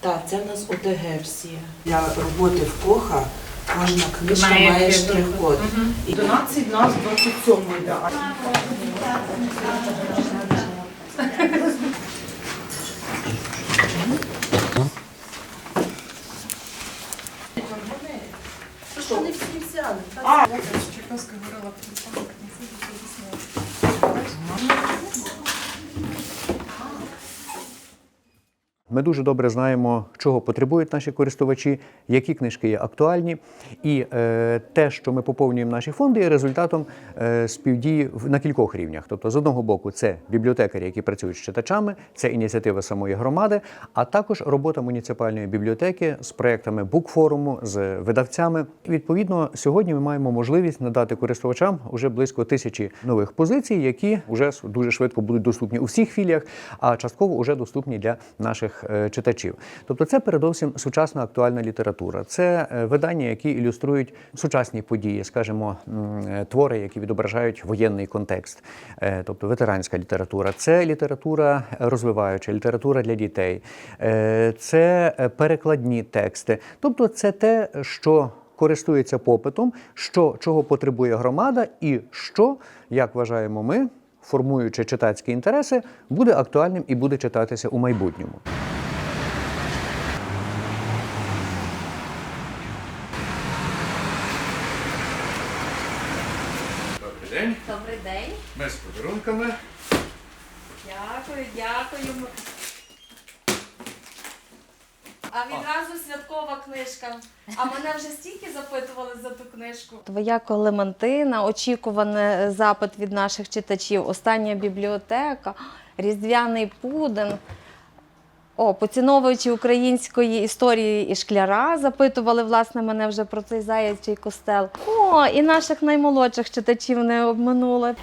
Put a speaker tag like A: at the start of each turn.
A: Так, це в нас ОТГ-версія.
B: Для роботи в коха кожна книжка
A: Має
B: має,
A: штрих-код. І 12 нас 27 йде. Що, не всі взяли?
C: Чайковська говорила про
D: Ми дуже добре знаємо, чого потребують наші користувачі, які книжки є актуальні. І е, те, що ми поповнюємо наші фонди, є результатом е, співдії на кількох рівнях. Тобто, з одного боку, це бібліотекарі, які працюють з читачами, це ініціатива самої громади, а також робота муніципальної бібліотеки з проектами букфоруму, з видавцями. І, відповідно, сьогодні ми маємо можливість надати користувачам уже близько тисячі нових позицій, які вже дуже швидко будуть доступні у всіх філіях, а частково вже доступні для наших е, читачів. Тобто, це передовсім сучасна актуальна література. Це е, видання, які ілюструють сучасні події, скажімо, е, твори, які відображають воєнний контекст, тобто ветеранська література. Це література розвиваюча, література для дітей, це перекладні тексти. Тобто, це те, що користується попитом, що чого потребує громада, і що, як вважаємо ми, формуючи читацькі інтереси, буде актуальним і буде читатися у майбутньому. Добрий день.
E: Добрий день.
D: Ми з подарунками.
E: Дякую, дякую. А відразу святкова книжка. А мене вже стільки запитували за ту книжку.
F: Твоя Клементина, очікуваний запит від наших читачів. Остання бібліотека, різдвяний пудинг. О, поціновуючи української історії і шкляра, запитували власне мене вже про цей заячий костел. О, і наших наймолодших читачів не обминули.